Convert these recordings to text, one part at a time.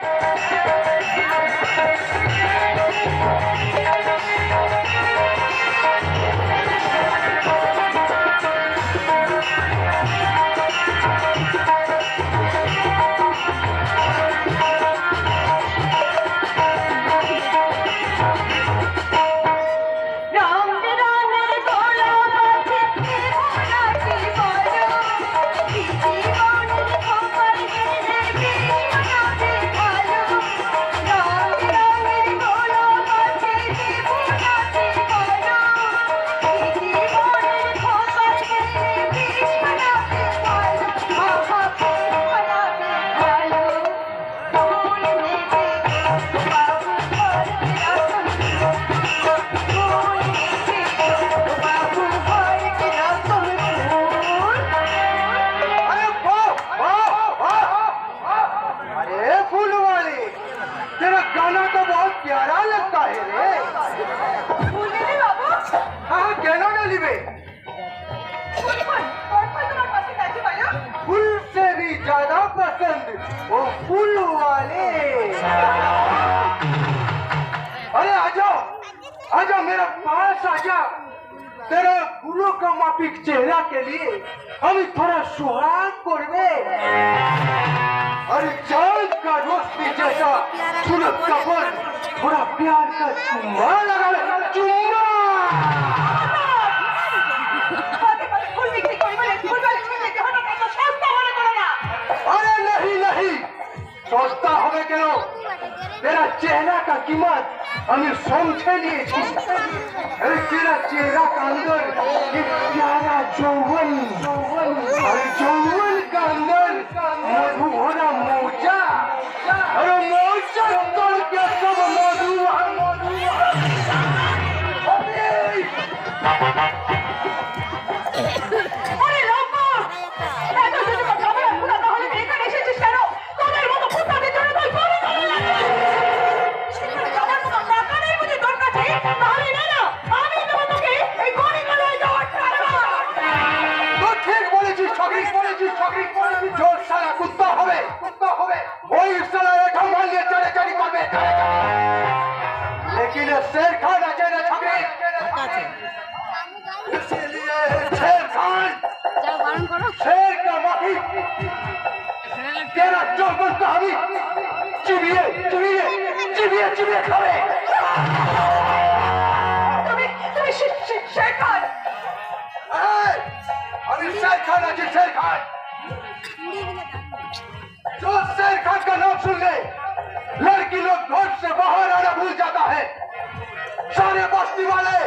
রং चेहरा का कीमत हमें समझे लिए अरे तेरा चेहरा का अंदर ये प्यारा जौवन जौवन अरे जौवन का अंदर मधु होना मोजा अरे मोजा तोड़ के सब मधु मधु হবে ওই ইসরায়েলের ঠঙ্গল নিয়ে চড়ে চড়ি করবে লেকিন শের খান আমি শের খান আছি, শের খান। खान का नाम सुन ले लड़की लोग घर से बाहर आना भूल जाता है सारे बस्ती वाले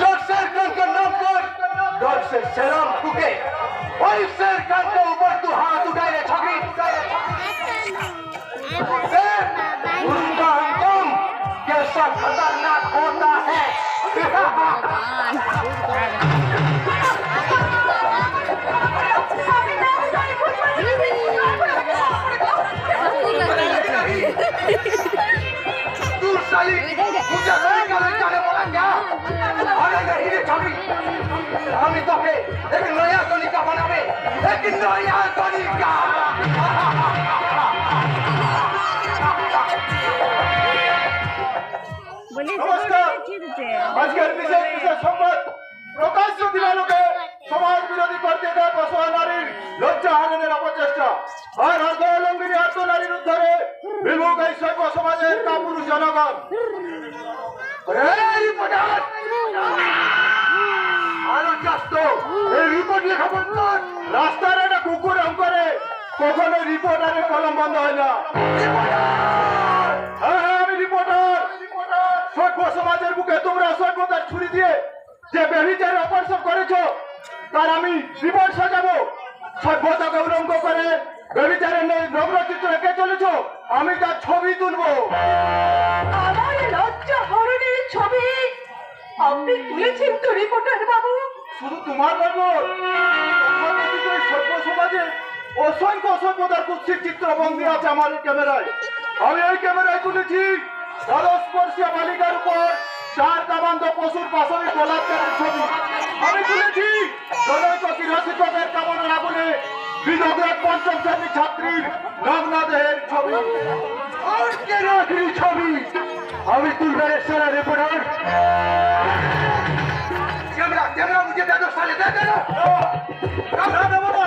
जो शेर खान का नाम पर डर से शर्म ठुके वही शेर खान के ऊपर तू हाथ उठाए रे छकरी उनका अंजाम कैसा खतरनाक होता है तू আমি তোকে এক নয়া কণিকা বানাবে। এক নয়া কণিকা। নমস্কার। আজকের বিশেষ বিশেষ সংবাদ প্রকাশ্য দিবালোকে সমাজ বিরোধী করতে দেয় বসোয়া নারীর লজ্জা হারানোর অপচেষ্টা। আর আন্দোলঙ্গিনী আত্ম নারীর উদ্ধারে বিমুখ সমাজের কাপুরুষ জনগণ। রাস্তার একটা কুকুর করে কখনো রিপোর্টারের কলম বন্ধ হয় না। হ্যাঁ হ্যাঁ রিপোর্টার। সভ্য সমাজের বুকে তোমরা সভ্যতার ছুরি দিয়ে যে বেবিচারে অপারেশন করেছ তার আমি রিপোর্ট সাজাবো। সভ্যতাকে উলঙ্গ করে বেবিচারের নগ্ন চিত্র এঁকে চলেছো আমি তার ছবি তুলবো। আমার লজ্জা হরণের ছবি। আপনি তুলেছেন তো রিপোর্টার বাবু? শুধু তোমার তথাকথিত সভ্য সমাজে অসংখ্য অসভ্যতার কুৎসিত চিত্র বন্দী আছে আমার ক্যামেরায়। আমি এই ক্যামেরায় তুলেছি দ্বাদশবর্ষীয় বালিকার উপর। চার কামান্ত পশুর পাশবিক বলাৎকারের ছবি। আমি তুলেছি। জনৈক কিরসিকের কামনার আগুনে বিদগ্ধ পঞ্চম শ্রেণির ছাত্রীর নগ্নদেহের ছবি। রাখলি ছবি? আমি তুলবে সারা রিপোর্টার ক্যামেরা ক্যামেরা মুঝে দে দো সালে দে দে আমরা দেবো না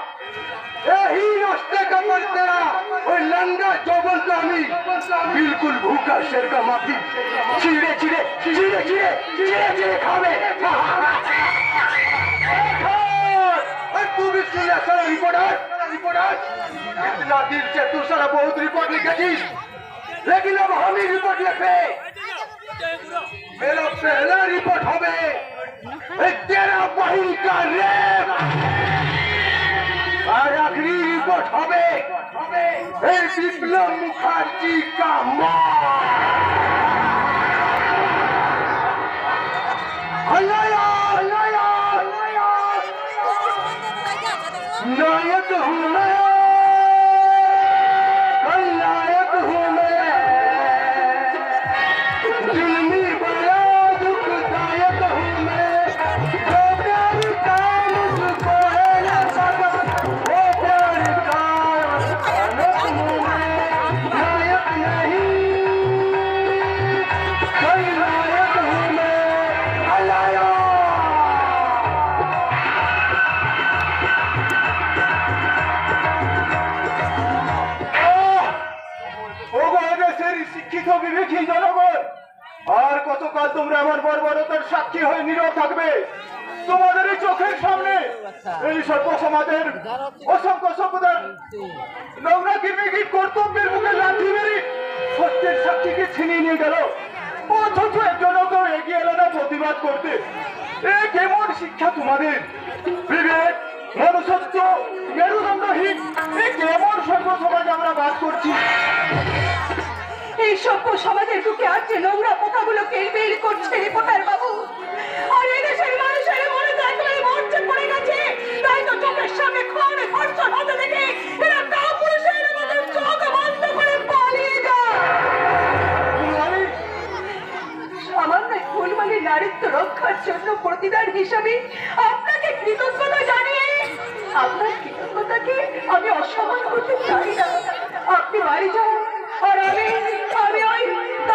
चंगा चौबन स्वामी बिल्कुल भूखा शेर का माफी चिड़े चिड़े चिड़े चिड़े चिड़े चिड़े खावे तू भी सुन सारा रिपोर्टर रिपोर्टर इतना दिल से तू सारा बहुत रिपोर्ट लिखे थी लेकिन अब हम ही रिपोर्ट लिखे मेरा पहला रिपोर्ट हमें तेरा वही का रेप और अगली रिपोर्ट हमें এই বিপ্লব মুখার্জি কা नायक हूँ বিবেকী জনগণ। আর কতকাল তোমরা আমার বর্বরতার সাক্ষী হয়ে নীরব থাকবে। তোমাদের এই চোখের সামনে এই সর্ব সমাজের অসংখ্য সম্পদার নোংরা কিরমিকির কর্তব্যের মুখে লাঠি মেরে সত্যের সাক্ষীকে ছিনিয়ে নিয়ে গেল। অথচ একজনও কেউ এগিয়ে এলো না প্রতিবাদ করতে। এ কেমন শিক্ষা তোমাদের? বিবেক, মনুষ্যত্ব, মেরুদণ্ডহীন, এ কেমন সর্ব সমাজ আমরা বাস করছি? এই সভ্য সমাজের বুকে আজ যে নোংরা পোকাগুলো কেলবিল করছে রিপোর্টার বাবু। আর এই দেশের মানুষের মনে তো একেবারে পড়ে গেছে। তাই তো চোখের সামনে খুন ধর্ষণ হতে দেখে সামান্য ফুলমালি নারীত্ব রক্ষার জন্য প্রতিদান হিসাবে আপনাকে কৃতজ্ঞতা আমি অসম্মান করতে আপনি বাড়ি যান, আর আমি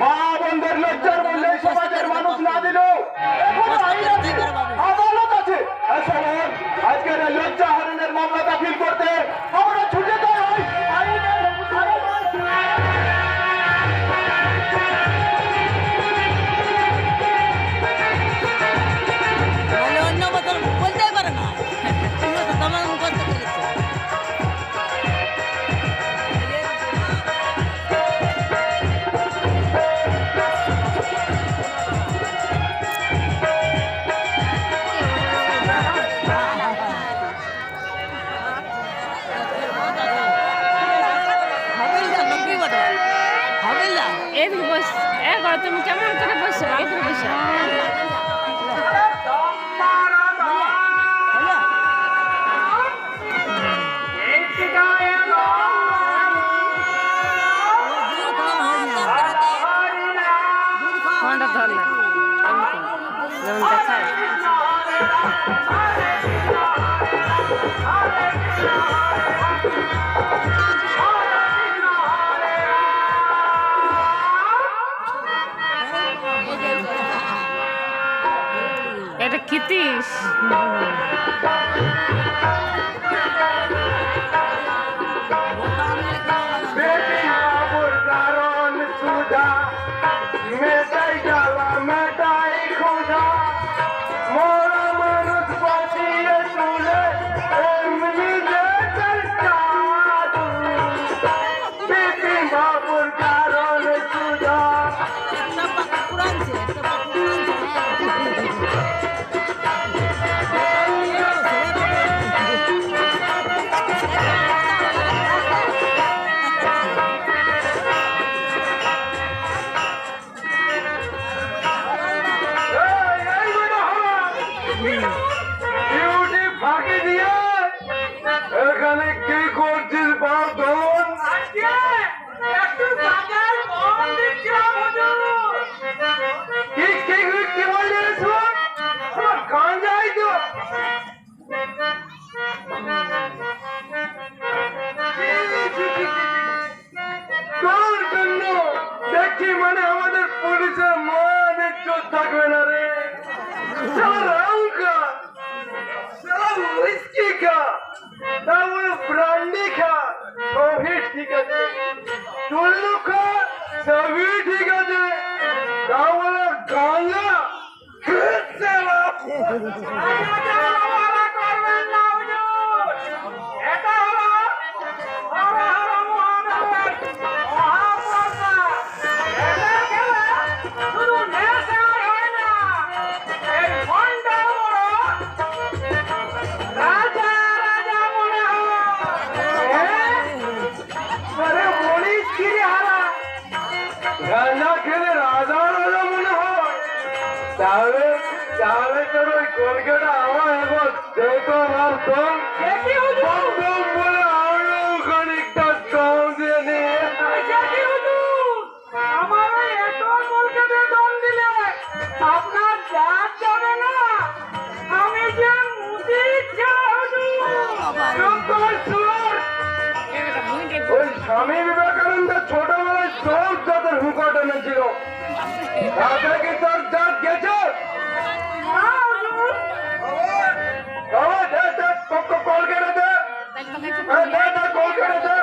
মা বন্ধের লজ্জার মূল্যে সমাজের মানুষ না দিল। এটা কিতিস স্বামী বিবেকানন্দ ছোটবেলায় সব জাতের হুকট এনেছিল। তাতে কি তোর জাত গেছে? सबको कॉल कर रहे थे कॉल के रहे थे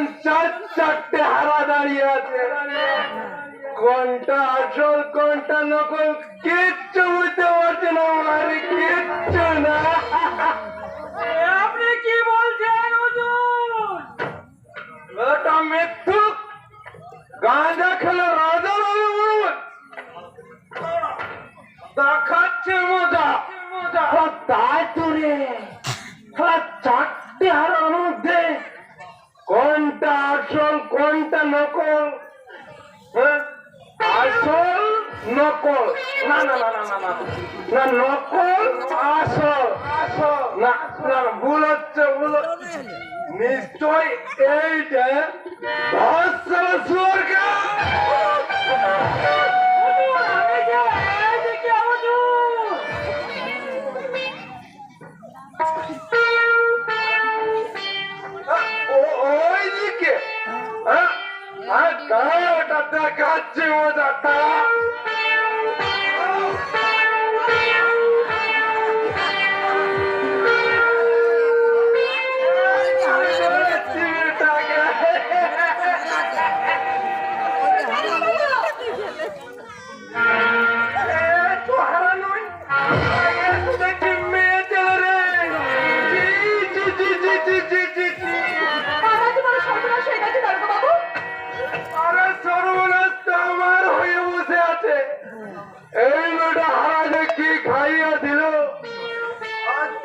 এখন চার চারটে হারা দাঁড়িয়ে আছে? কোনটা আসল কোনটা নকল? কিচ্ছু বুঝতে পারছে না আমার কিচ্ছু না। আপনি কি বলছেন ওটা দেখাচ্ছে মজা। মজা। তাই তো রে মধ্যে কোনটা আসল, কোনটা নকল? হ্যাঁ? আসল, নকল। না না না না না না। নকল, আসল। আসল না না, ভুল হচ্ছে, ভুল। নিশ্চয় এইটা ভাষা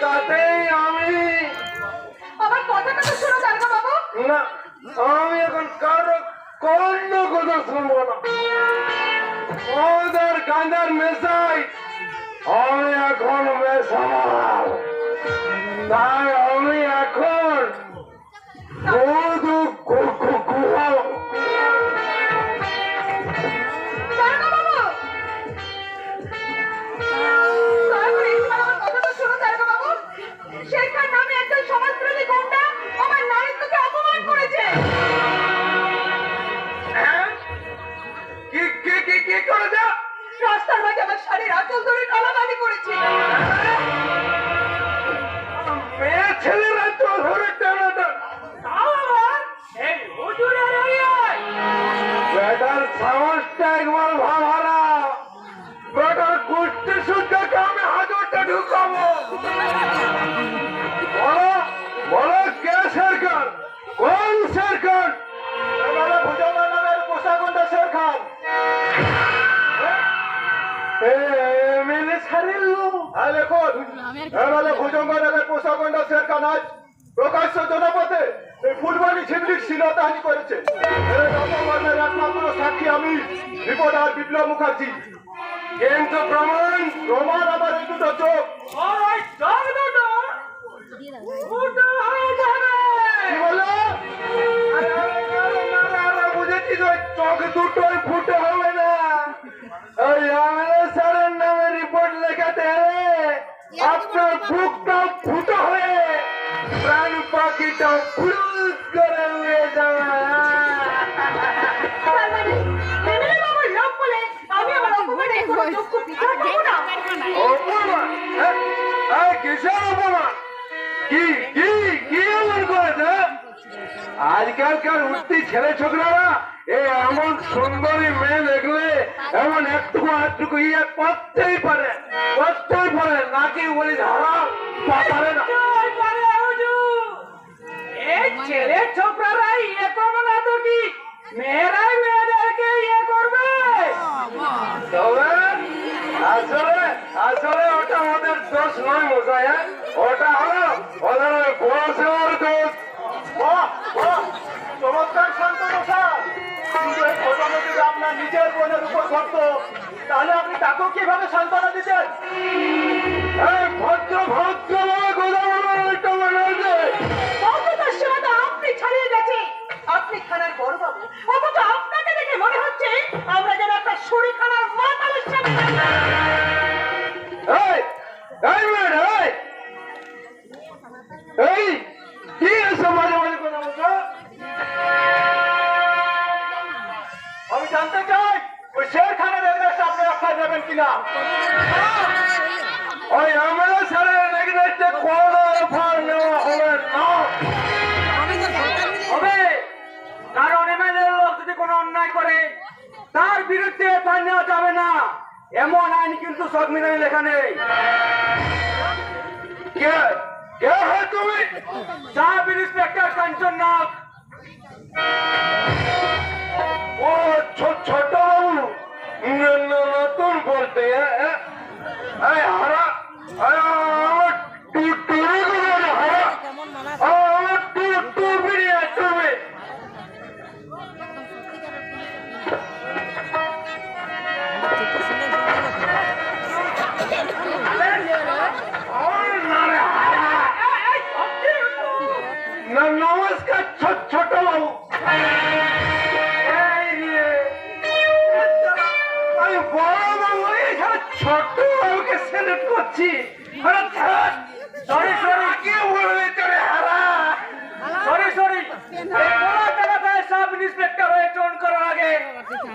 তাতেই আমি। আমার কথাটা তো শোনো দারোগা বাবু। না আমি এখন কারও কোন কথা শুনব না। ওদের গাঁদার মেশাই আমি এখন মেশামাল তাই আমি এখন মাঝে আচল ধরে টানাটানি করেছি। মেয়ে ছেলেরা তো ধরে টানাটা বেটার সাহসটা একবার ভাবারা ভুজঙ্গনগরের পোশাকন্ডা শের খান আজ প্রকাশ্য জনপথে এই ফুলবাড়ি ছিমলির শিলতাহানি করেছে। একমাত্র সাক্ষী আমি রিপোর্টার বিপ্লব মুখার্জি। কিন্তু প্রমাণ প্রমাণ আমার এই দুটো চোখ দুটোই ফুটে হবে না। ওই স্যারের নামে রিপোর্ট লেখাতে আপনার বুকটা পাখিটা ফুলুস করে উড়ে মানে হ্যাঁ? এমন আজকালকার উঠতি ছেলে ছোকরারা এই এমন সুন্দরী মেয়ে দেখলে এমন একটু একটুকু ইয়ে করতেই পারে করতেই পারে। নাকি বলি ধারা পারে না। ছেলে ছোকরারা ইয়ে করব না তো কি মেয়েরাই মেয়েদেরকে ইয়ে করবে আসলে আসলে ওটা ওদের দোষ নয় মশাই হ্যাঁ? ওটা হলো ওদের ওই বয়সের দোষ চমৎকার শান্ত মশা কিন্তু এই ঘটনা যদি আপনার নিজের বোনের উপর ঘটতো তাহলে আপনি তাকেও কীভাবে সান্ত্বনা দিতেন ভদ্র ভদ্র অথচ আপনাকে দেখে মনে হচ্ছে আমরা যেন একটা সুরি খানার মাতালের সাথে এই এই মেয়ে এই। এই কি এসব মাঝে মাঝে কথা বলছো? আমি জানতে চাই ওই শের খানের আপনি অক্ষয় নেবেন কিনা? ওই আমরা সারা যাচ্ছে কোন নেওয়া বিরুদ্ধে এফআইআর নেওয়া যাবে না। এমন আইন কিন্তু সংবিধানে লেখা নেই। সাব ইন্সপেক্টর ও ছোট নতুন বলতে হ্যাঁ? হারা আরে ছোট ছোট বাবুকে সিলেক্ট করছি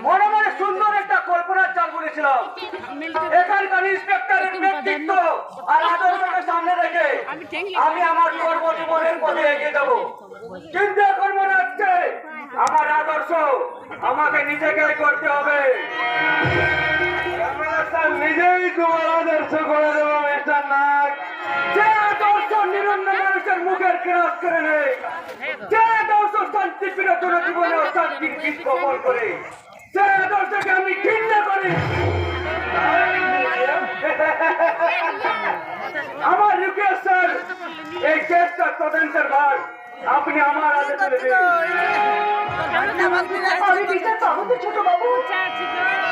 মনে মনে সুন্দর একটা কল্পনার বলেছিলাম এখানকার আর আদর্শকে সামনে রেখে আমি আমার কর্মজীবনের পথে এগিয়ে যাব। কিন্তু এখন মনে হচ্ছে আমার আদর্শ, আমাকে নিজেকে করতে হবে। নিজেই তোমার আদর্শ করে দেবো এটা নাক যে আদর্শ মানুষের মুখের ক্রাস করে যে আদর্শ শান্তি বপন করে সে আদর্শকে আমি করি। আমার রিকোয়েস্ট স্যার, এই কেসটা তদন্তের ভার। আপনি আমার হাতে তুলে দিন আমি বিচার পাবো তো ছোট বাবু।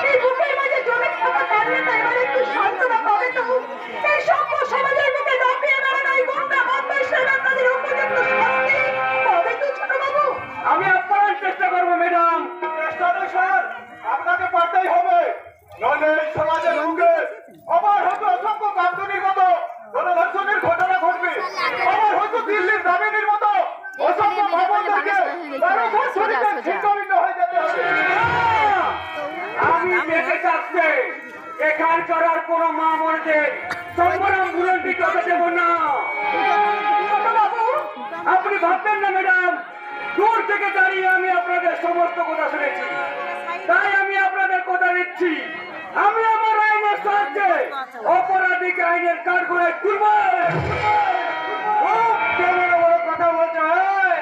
এই বুকের মাঝে জমে থাকা কান্নাটা এবার একটু সান্ত্বনা পাবে তো। এই সভ্য সমাজের বুকে দাপিয়ে বেড়ানো এই গুন্ডা বদমাইশেরা তাদের উপযুক্ত শাস্তি পাবে তো ছোট বাবু। আমি আপ্রাণ চেষ্টা করব ম্যাডাম। চেষ্টা স্যার আপনাকে পারতেই হবে। নইলে এই সমাজের বুকে আবার হয়তো অসংখ্য কান্দনির মতো গণধর্ষণের ঘটনা ঘটবে। আবার হয়তো দিল্লির অসংখ্য হয়ে যেতে হবে আমি বেঁচে থাকতে এখানকার আর কোনো মা মরতে সংগ্রাম বুলন্দি করতে দেব না। আপনি ভাববেন না ম্যাডাম। দূর থেকে দাঁড়িয়ে আমি আপনাদের সমস্ত কথা শুনেছি। তাই আমি আপনাদের কথা নিচ্ছি আমি আমার আইনের সাহায্যে অপরাধীকে আইনের কাঠ করে তুলব। খুব বড় কথা বলছো এই?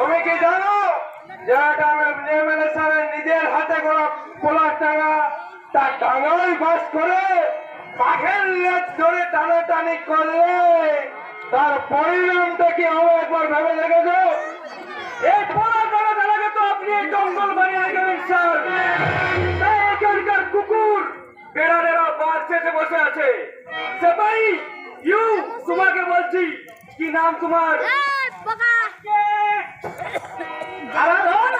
তুমি কি জানো? যে এমএলএ সাহেবের নিজের হাতে করা পোলার টাকা, তার টাঙ্গাই বাস করে পাখের টানাটানি করলে তার পরিণামটা কি হবে একবার ভেবে দেখেছ? এই পোলা টানা তো আপনি জঙ্গল বানিয়ে রেখেছেন, স্যার। তাই এখানকার কুকুর বেড়ালেরা বার শেষে বসে আছে। সেপাই, ইউ, তোমাকে বলছি, কি নাম তোমার? হারা ধর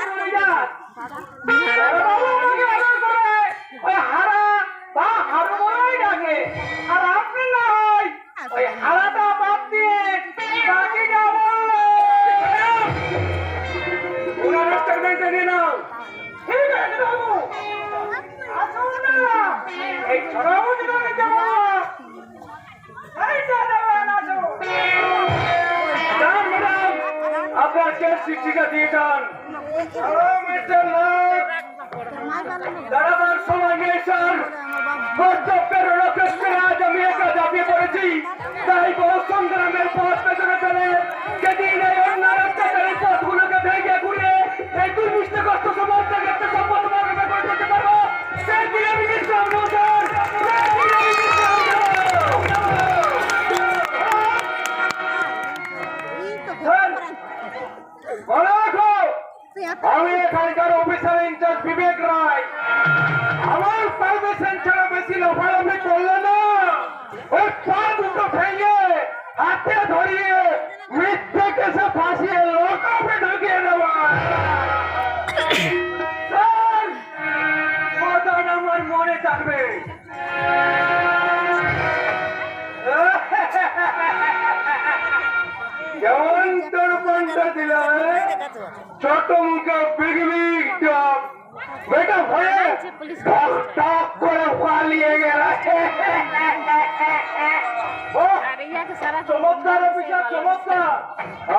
চমৎকার অফিসার চমৎকার।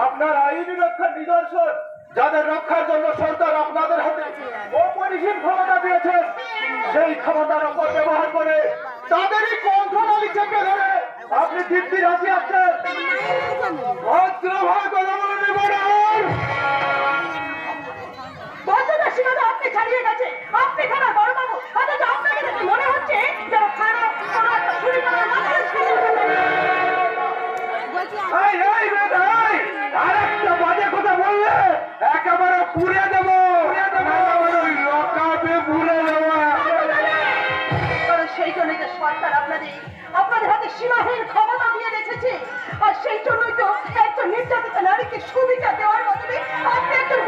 আপনার আইনি রক্ষার নিদর্শন, যাদের রক্ষার জন্য সরকার আপনাদের হাতে অপরিসীম ক্ষমতা দিয়েছেন সেই ক্ষমতার উপর ব্যবহার করে তাদেরই কণ্ঠনালী চেপে ধরে আপনি দিব্যি রাজি আসছেন আপনি ছাড়িয়ে গেছে। খারাপ বড় বাবু অথচ আপনাকে মনে হচ্ছে যে খারাপ আরেকটা বাজে কথা বললে একেবারে পুড়ে দেবো। লকাপে পুড়ে দেবো। সেই জন্যই তো সরকার আপনাদের আপনাদের হাতে সীমাহীন ক্ষমতা দিয়ে রেখেছে। আর সেই জন্যই তো একজন নির্যাতিত নারীকে সুবিধা দেওয়ার বদলে আপনি একজন